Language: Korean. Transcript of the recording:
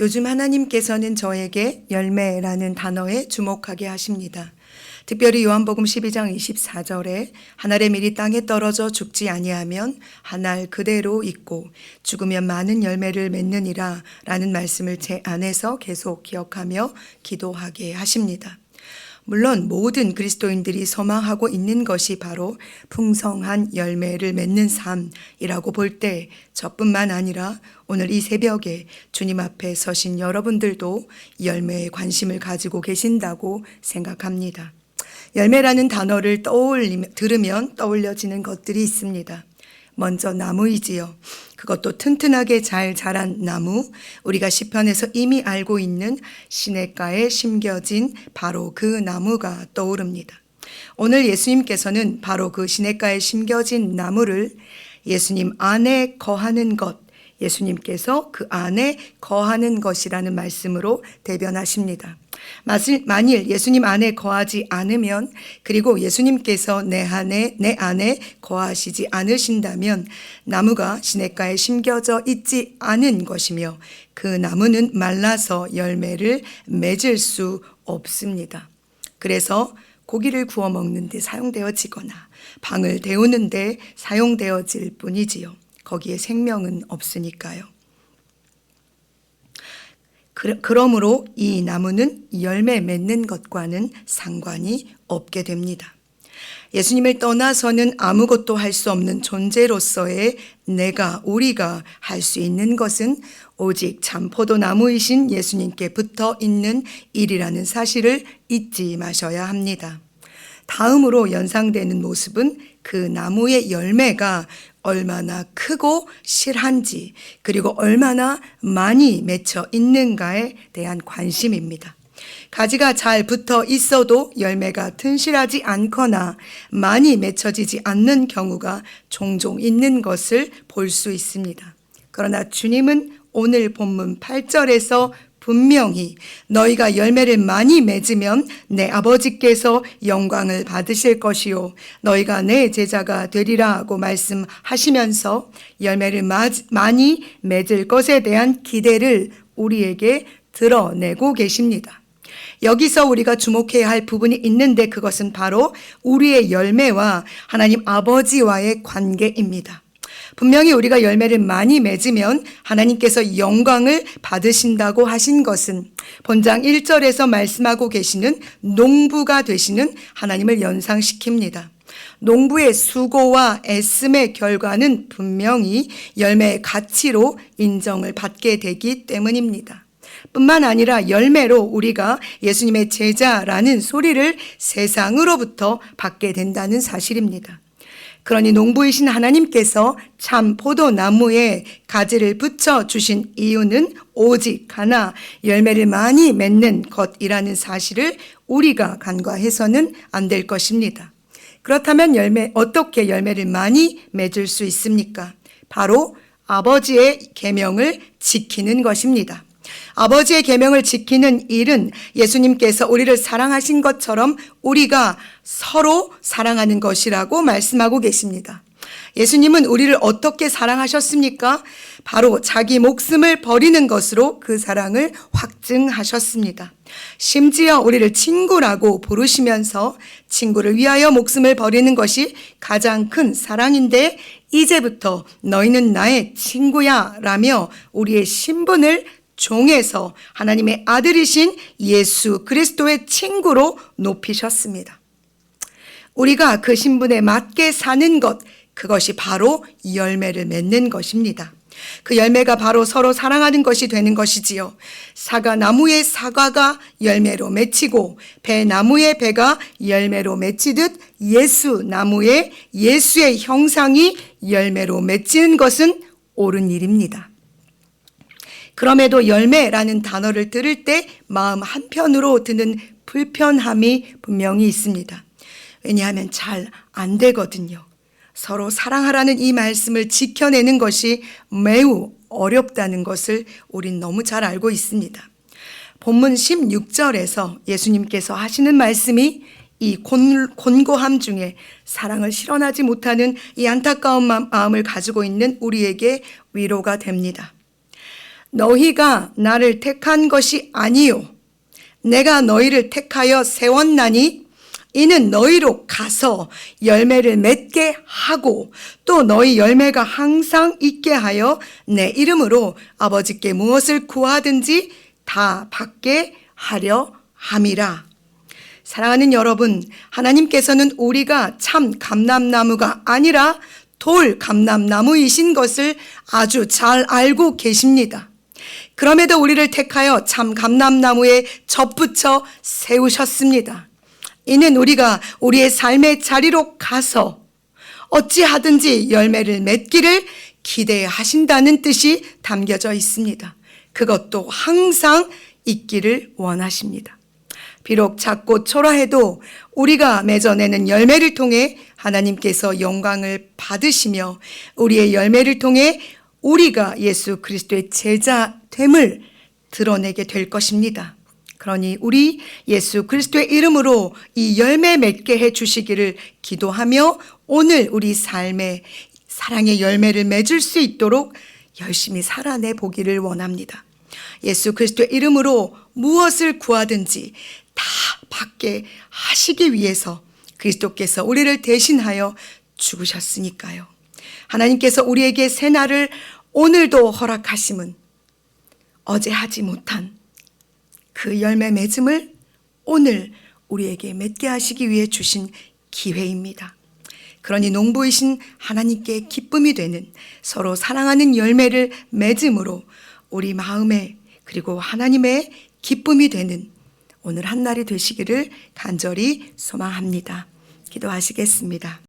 요즘 하나님께서는 저에게 열매라는 단어에 주목하게 하십니다. 특별히 요한복음 12장 24절에 한 알의 밀이 땅에 떨어져 죽지 아니하면 한 알 그대로 있고 죽으면 많은 열매를 맺느니라 라는 말씀을 제 안에서 계속 기억하며 기도하게 하십니다. 물론 모든 그리스도인들이 소망하고 있는 것이 바로 풍성한 열매를 맺는 삶이라고 볼 때 저뿐만 아니라 오늘 이 새벽에 주님 앞에 서신 여러분들도 열매에 관심을 가지고 계신다고 생각합니다. 열매라는 단어를 떠올리 들으면 떠올려지는 것들이 있습니다. 먼저 나무이지요. 그것도 튼튼하게 잘 자란 나무, 우리가 시편에서 이미 알고 있는 시냇가에 심겨진 바로 그 나무가 떠오릅니다. 오늘 예수님께서는 바로 그 시냇가에 심겨진 나무를 예수님 안에 거하는 것, 예수님께서 그 안에 거하는 것이라는 말씀으로 대변하십니다. 만일 예수님 안에 거하지 않으면 그리고 예수님께서 내 안에 내 안에 거하시지 않으신다면 나무가 시냇가에 심겨져 있지 않은 것이며 그 나무는 말라서 열매를 맺을 수 없습니다. 그래서 고기를 구워 먹는 데 사용되어지거나 방을 데우는 데 사용되어질 뿐이지요. 거기에 생명은 없으니까요. 그러므로 이 나무는 열매 맺는 것과는 상관이 없게 됩니다. 예수님을 떠나서는 아무것도 할 수 없는 존재로서의 내가, 우리가 할 수 있는 것은 오직 참포도 나무이신 예수님께 붙어 있는 일이라는 사실을 잊지 마셔야 합니다. 다음으로 연상되는 모습은 그 나무의 열매가 얼마나 크고 실한지 그리고 얼마나 많이 맺혀 있는가에 대한 관심입니다. 가지가 잘 붙어 있어도 열매가 튼실하지 않거나 많이 맺혀지지 않는 경우가 종종 있는 것을 볼 수 있습니다. 그러나 주님은 오늘 본문 8절에서 분명히 너희가 열매를 많이 맺으면 내 아버지께서 영광을 받으실 것이요 너희가 내 제자가 되리라고 말씀하시면서 열매를 많이 맺을 것에 대한 기대를 우리에게 드러내고 계십니다. 여기서 우리가 주목해야 할 부분이 있는데 그것은 바로 우리의 열매와 하나님 아버지와의 관계입니다. 분명히 우리가 열매를 많이 맺으면 하나님께서 영광을 받으신다고 하신 것은 본장 1절에서 말씀하고 계시는 농부가 되시는 하나님을 연상시킵니다. 농부의 수고와 애씀의 결과는 분명히 열매의 가치로 인정을 받게 되기 때문입니다. 뿐만 아니라 열매로 우리가 예수님의 제자라는 소리를 세상으로부터 받게 된다는 사실입니다. 그러니 농부이신 하나님께서 참 포도나무에 가지를 붙여 주신 이유는 오직 하나 열매를 많이 맺는 것이라는 사실을 우리가 간과해서는 안 될 것입니다. 그렇다면 열매 어떻게 열매를 많이 맺을 수 있습니까? 바로 아버지의 계명을 지키는 것입니다. 아버지의 계명을 지키는 일은 예수님께서 우리를 사랑하신 것처럼 우리가 서로 사랑하는 것이라고 말씀하고 계십니다. 예수님은 우리를 어떻게 사랑하셨습니까? 바로 자기 목숨을 버리는 것으로 그 사랑을 확증하셨습니다. 심지어 우리를 친구라고 부르시면서 친구를 위하여 목숨을 버리는 것이 가장 큰 사랑인데 이제부터 너희는 나의 친구야 라며 우리의 신분을 종에서 하나님의 아들이신 예수 그리스도의 친구로 높이셨습니다. 우리가 그 신분에 맞게 사는 것, 그것이 바로 열매를 맺는 것입니다. 그 열매가 바로 서로 사랑하는 것이 되는 것이지요. 사과 나무의 사과가 열매로 맺히고 배 나무의 배가 열매로 맺히듯 예수 나무의 예수의 형상이 열매로 맺히는 것은 옳은 일입니다. 그럼에도 열매라는 단어를 들을 때 마음 한편으로 드는 불편함이 분명히 있습니다. 왜냐하면 잘 안 되거든요. 서로 사랑하라는 이 말씀을 지켜내는 것이 매우 어렵다는 것을 우린 너무 잘 알고 있습니다. 본문 16절에서 예수님께서 하시는 말씀이 이 곤 고함 중에 사랑을 실현하지 못하는 이 안타까운 마음을 가지고 있는 우리에게 위로가 됩니다. 너희가 나를 택한 것이 아니요 내가 너희를 택하여 세웠나니 이는 너희로 가서 열매를 맺게 하고 또 너희 열매가 항상 있게 하여 내 이름으로 아버지께 무엇을 구하든지 다 받게 하려 함이라. 사랑하는 여러분, 하나님께서는 우리가 참 감람나무가 아니라 돌 감람나무이신 것을 아주 잘 알고 계십니다. 그럼에도 우리를 택하여 참 감람나무에 접붙여 세우셨습니다. 이는 우리가 우리의 삶의 자리로 가서 어찌하든지 열매를 맺기를 기대하신다는 뜻이 담겨져 있습니다. 그것도 항상 있기를 원하십니다. 비록 작고 초라해도 우리가 맺어내는 열매를 통해 하나님께서 영광을 받으시며 우리의 열매를 통해 우리가 예수 그리스도의 제자 됨을 드러내게 될 것입니다. 그러니 우리 예수 그리스도의 이름으로 이 열매 맺게 해 주시기를 기도하며 오늘 우리 삶에 사랑의 열매를 맺을 수 있도록 열심히 살아내 보기를 원합니다. 예수 그리스도의 이름으로 무엇을 구하든지 다 받게 하시기 위해서 그리스도께서 우리를 대신하여 죽으셨으니까요. 하나님께서 우리에게 새날을 오늘도 허락하심은 어제 하지 못한 그 열매 맺음을 오늘 우리에게 맺게 하시기 위해 주신 기회입니다. 그러니 농부이신 하나님께 기쁨이 되는 서로 사랑하는 열매를 맺음으로 우리 마음에 그리고 하나님의 기쁨이 되는 오늘 한 날이 되시기를 간절히 소망합니다. 기도하시겠습니다.